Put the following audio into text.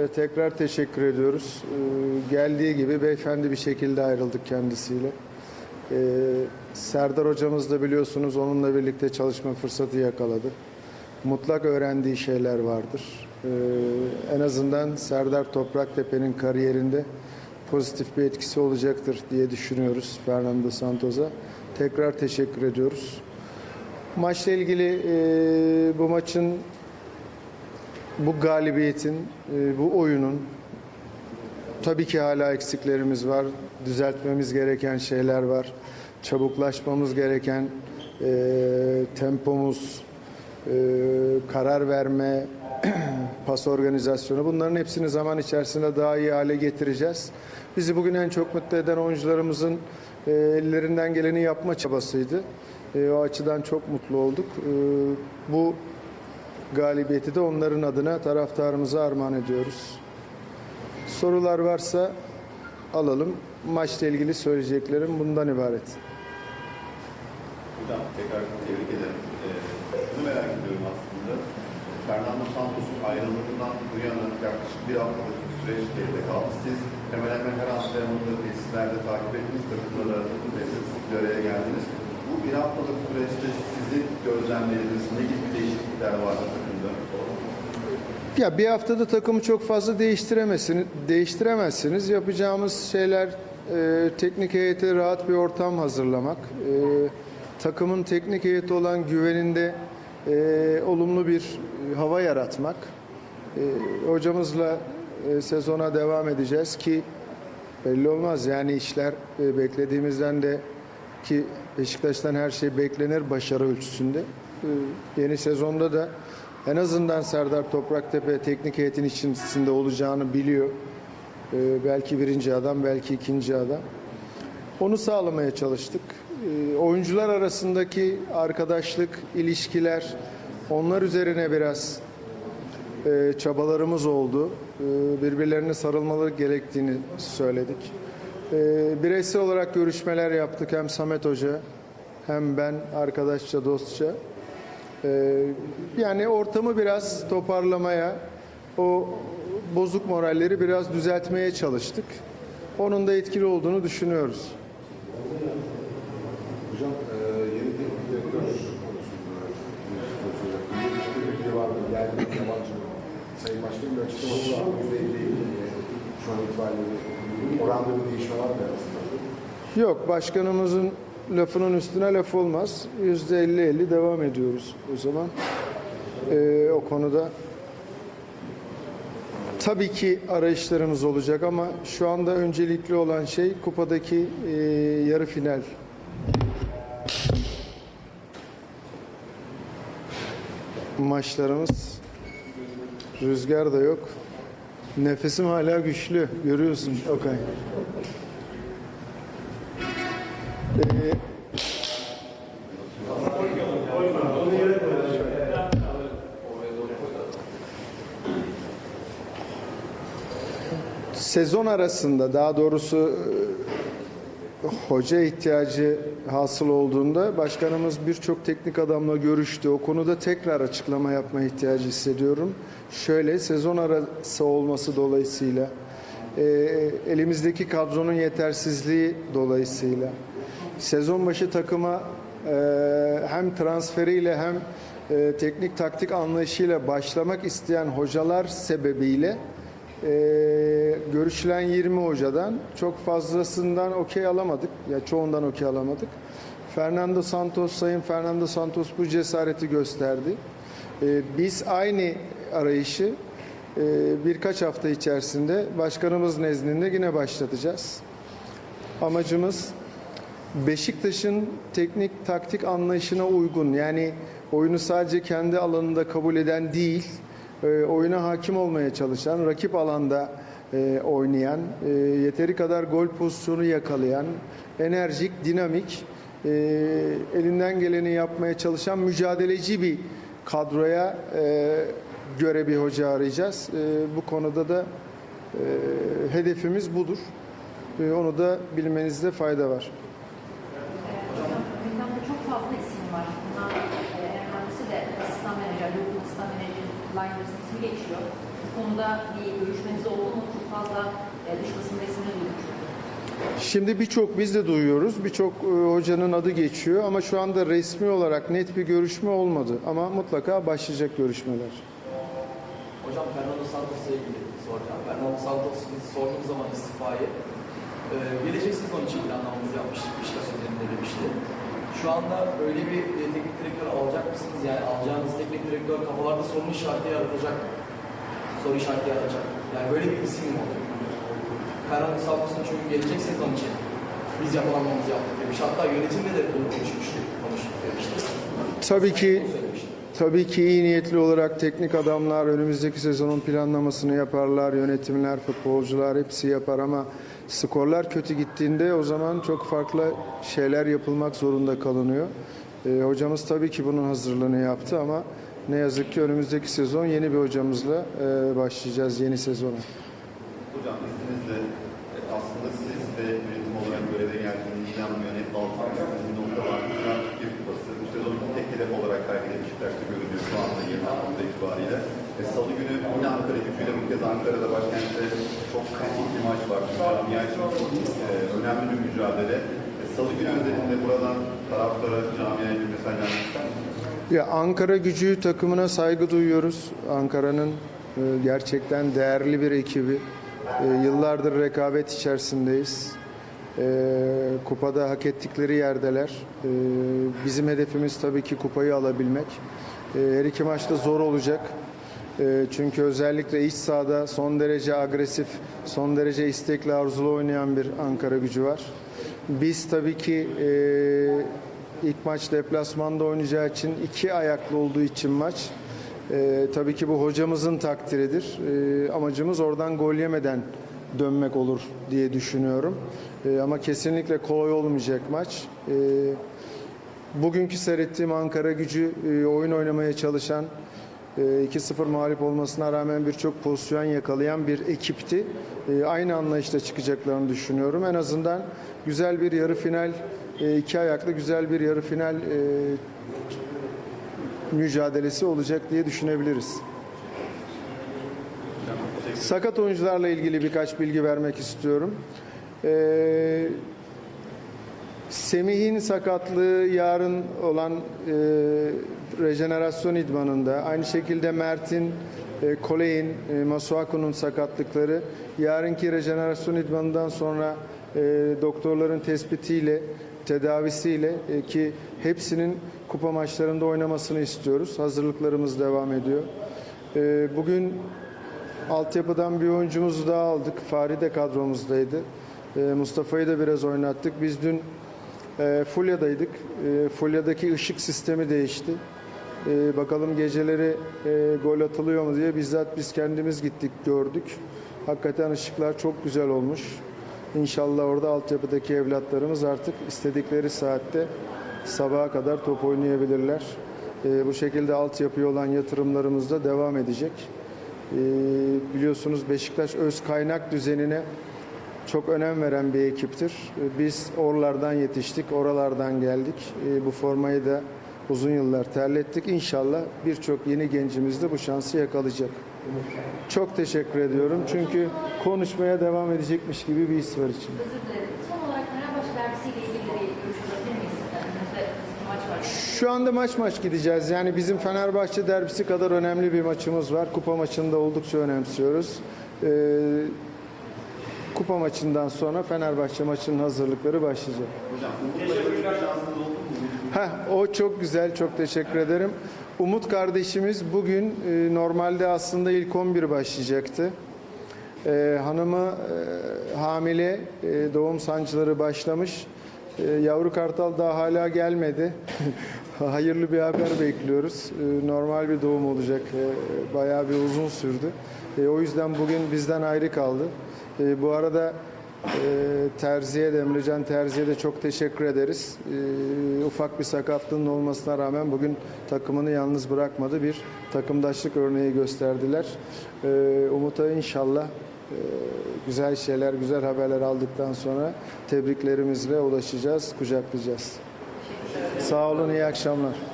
e, tekrar teşekkür ediyoruz. E, geldiği gibi beyefendi bir şekilde ayrıldık kendisiyle. E, Serdar hocamız da biliyorsunuz onunla birlikte çalışma fırsatı yakaladı. Mutlak öğrendiği şeyler vardır. En azından Serdar Topraktepe'nin kariyerinde pozitif bir etkisi olacaktır diye düşünüyoruz Fernando Santos'a. Tekrar teşekkür ediyoruz. Maçla ilgili e, bu maçın bu galibiyetin, e, bu oyunun tabii ki hala eksiklerimiz var. Düzeltmemiz gereken şeyler var. Çabuklaşmamız gereken e, tempomuz, e, karar verme, pas organizasyonu bunların hepsini zaman içerisinde daha iyi hale getireceğiz. Bizi bugün en çok mutlu eden oyuncularımızın e, ellerinden geleni yapma çabasıydı. E, o açıdan çok mutlu olduk. E, bu galibiyeti de onların adına taraftarımıza armağan ediyoruz. Sorular varsa alalım. Maçla ilgili söyleyeceklerim bundan ibaret. Hocam tekrar tebrik ederim. Ee, şunu merak ediyorum aslında. Fernando Santos'un ayrılığından bu yana yaklaşık bir haftalık bir süreç geride kaldı. Siz hemen hemen her antrenmanı tesislerde takip ettiniz, sık sık bir araya geldiniz. Bu bir haftalık süreçte sizin gözlemleriniz ne gibi değişiklikler var takımda? Ya bir haftada takımı çok fazla değiştiremezsiniz. değiştiremezsiniz. Yapacağımız şeyler e, teknik heyete rahat bir ortam hazırlamak. E, takımın teknik heyeti olan güveninde e, olumlu bir hava yaratmak. E, hocamızla e, sezona devam edeceğiz ki belli olmaz. Yani işler e, beklediğimizden de ki Beşiktaş'tan her şey beklenir başarı ölçüsünde. E, yeni sezonda da en azından Serdar Topraktepe teknik heyetin içerisinde olacağını biliyor. E, belki birinci adam, belki ikinci adam. Onu sağlamaya çalıştık. E, oyuncular arasındaki arkadaşlık, ilişkiler, onlar üzerine biraz e, çabalarımız oldu. E, birbirlerine sarılmaları gerektiğini söyledik. E, bireysel olarak görüşmeler yaptık hem Samet Hoca hem ben arkadaşça, dostça. E, yani ortamı biraz toparlamaya, o bozuk moralleri biraz düzeltmeye çalıştık. Onun da etkili olduğunu düşünüyoruz. Hocam e, yeni teknik direktör konusunda bir soru soracaktım. Bir işbirliği var mı? Yerli mi, yabancı mı? Sayın Başkan'ın bir açıklaması var. Yüzde elli şu an itibariyle oranda bir değişme var mı arasında? Yok, başkanımızın lafının üstüne laf olmaz. Yüzde elli elli devam ediyoruz o zaman. Ee, o konuda tabii ki arayışlarımız olacak ama şu anda öncelikli olan şey kupadaki e, yarı final. Maçlarımız rüzgar da yok. Nefesim hala güçlü. Görüyorsun Okay. Sezon arasında daha doğrusu e, hoca ihtiyacı hasıl olduğunda başkanımız birçok teknik adamla görüştü. O konuda tekrar açıklama yapma ihtiyacı hissediyorum. Şöyle sezon arası olması dolayısıyla e, elimizdeki kadronun yetersizliği dolayısıyla sezon başı takıma e, hem transferiyle hem e, teknik taktik anlayışıyla başlamak isteyen hocalar sebebiyle e, görüşülen 20 hocadan çok fazlasından okey alamadık. Ya çoğundan okey alamadık. Fernando Santos, Sayın Fernando Santos bu cesareti gösterdi. E, biz aynı arayışı e, birkaç hafta içerisinde başkanımız nezdinde yine başlatacağız. Amacımız Beşiktaş'ın teknik taktik anlayışına uygun yani oyunu sadece kendi alanında kabul eden değil, e, oyuna hakim olmaya çalışan, rakip alanda e, oynayan, e, yeteri kadar gol pozisyonu yakalayan, enerjik, dinamik, e, elinden geleni yapmaya çalışan mücadeleci bir kadroya göre bir hoca arayacağız. Bu konuda da hedefimiz budur. Onu da bilmenizde fayda var. Hocam, gündemde çok fazla isim var. Bunlar e, en Liners'ın ismi geçiyor. Bu konuda bir görüşmeniz fazla e, dış basında ismini duyduk. Şimdi birçok biz de duyuyoruz. Birçok e, hocanın adı geçiyor ama şu anda resmi olarak net bir görüşme olmadı. Ama mutlaka başlayacak görüşmeler. Hocam Fernando Santos'la ilgili soracağım. Fernando Santos biz sorduğumuz zaman istifayı e, gelecek sezon için planlamamızı yapmıştık. Beşiktaş üzerinde demişti. Şu anda öyle bir e, teknik direktör alacak mısınız? Yani alacağınız teknik direktör kafalarda soru işareti yaratacak? Soru işareti yaratacak. Yani böyle bir isim mi olacak? Fernando Santos'un çünkü gelecek sezon için biz yapılanmamızı yaptık demiş. Hatta yönetimde de bunu konuşmuştuk. Konuştuk demişti. Tabii ki. Tabii ki iyi niyetli olarak teknik adamlar önümüzdeki sezonun planlamasını yaparlar, yönetimler, futbolcular hepsi yapar ama skorlar kötü gittiğinde o zaman çok farklı şeyler yapılmak zorunda kalınıyor. Ee, hocamız tabii ki bunun hazırlığını yaptı ama ne yazık ki önümüzdeki sezon yeni bir hocamızla e, başlayacağız yeni sezona. Hocam izninizle e, aslında siz de yönetim olarak göreve geldiğiniz inanmıyor. Net Balkan bir nokta var. Şu an Türkiye Kupası. Bu sezonun tek hedef olarak belki de Beşiktaş'ta görünüyor şu anda 20 hafta itibariyle. E, Salı günü yine Ankara gücüyle bu kez Ankara'da başkentte çok kritik bir maç var. Camia için çok e, önemli bir mücadele. E, Salı günü özelinde buradan taraftara camiaya bir mesaj? Ya Ankara gücü takımına saygı duyuyoruz. Ankara'nın e, gerçekten değerli bir ekibi. E, Yıllardır rekabet içerisindeyiz. E, Kupada hak ettikleri yerdeler. E, Bizim hedefimiz tabii ki kupayı alabilmek. E, Her iki maçta zor olacak. E, Çünkü özellikle iç sahada son derece agresif, son derece istekli, arzulu oynayan bir Ankara gücü var. Biz tabii ki e, ilk maç deplasmanda oynayacağı için iki ayaklı olduğu için maç e, tabii ki bu hocamızın takdiridir. E, amacımız oradan gol yemeden dönmek olur diye düşünüyorum. Ama kesinlikle kolay olmayacak maç. E, bugünkü seyrettiğim Ankara gücü e, oyun oynamaya çalışan e, 2-0 mağlup olmasına rağmen birçok pozisyon yakalayan bir ekipti. E, Aynı anlayışla çıkacaklarını düşünüyorum. En azından güzel bir yarı final, e, iki ayaklı güzel bir yarı final e, mücadelesi olacak diye düşünebiliriz. Sakat oyuncularla ilgili birkaç bilgi vermek istiyorum. Ee, Semih'in sakatlığı yarın olan e, rejenerasyon idmanında, aynı şekilde Mert'in, e, Koley'in, e, Masuaku'nun sakatlıkları yarınki rejenerasyon idmanından sonra e, doktorların tespitiyle, tedavisiyle e, ki hepsinin kupa maçlarında oynamasını istiyoruz. Hazırlıklarımız devam ediyor. E, bugün Altyapıdan bir oyuncumuzu daha aldık. Fahri de kadromuzdaydı. Ee, Mustafa'yı da biraz oynattık. Biz dün e, Fulya'daydık. E, Fulya'daki ışık sistemi değişti. E, bakalım geceleri e, gol atılıyor mu diye bizzat biz kendimiz gittik gördük. Hakikaten ışıklar çok güzel olmuş. İnşallah orada altyapıdaki evlatlarımız artık istedikleri saatte sabaha kadar top oynayabilirler. E, bu şekilde altyapıya olan yatırımlarımız da devam edecek. Ee, biliyorsunuz Beşiktaş öz kaynak düzenine çok önem veren bir ekiptir. Ee, Biz oralardan yetiştik, oralardan geldik. Ee, Bu formayı da uzun yıllar terlettik. İnşallah birçok yeni gencimiz de bu şansı yakalayacak. Çok teşekkür ediyorum. Çünkü konuşmaya devam edecekmiş gibi bir his var içimde. Özür dilerim. Son olarak Fenerbahçe derbisiyle ilgili de bir görüş alabilir miyiz? sizden? Önümüzde bir maç var. Şu anda maç maç gideceğiz. Yani bizim Fenerbahçe derbisi kadar önemli bir maçımız var. Kupa maçını da oldukça önemsiyoruz. Ee, kupa maçından sonra Fenerbahçe maçının hazırlıkları başlayacak. Hocam? Heh, o çok güzel, çok teşekkür ederim. Umut kardeşimiz bugün e, normalde aslında ilk 11 başlayacaktı. E, hanımı e, hamile, e, doğum sancıları başlamış. E, yavru kartal daha hala gelmedi. Hayırlı bir haber bekliyoruz. E, normal bir doğum olacak. E, bayağı bir uzun sürdü. E, o yüzden bugün bizden ayrı kaldı. E, bu arada e, Terzi'ye de, Emrecan Terzi'ye de çok teşekkür ederiz. E, ufak bir sakatlığının olmasına rağmen bugün takımını yalnız bırakmadı. Bir takımdaşlık örneği gösterdiler. E, Umut'a inşallah e, güzel şeyler, güzel haberler aldıktan sonra tebriklerimizle ulaşacağız, kucaklayacağız. Sağ olun, iyi akşamlar.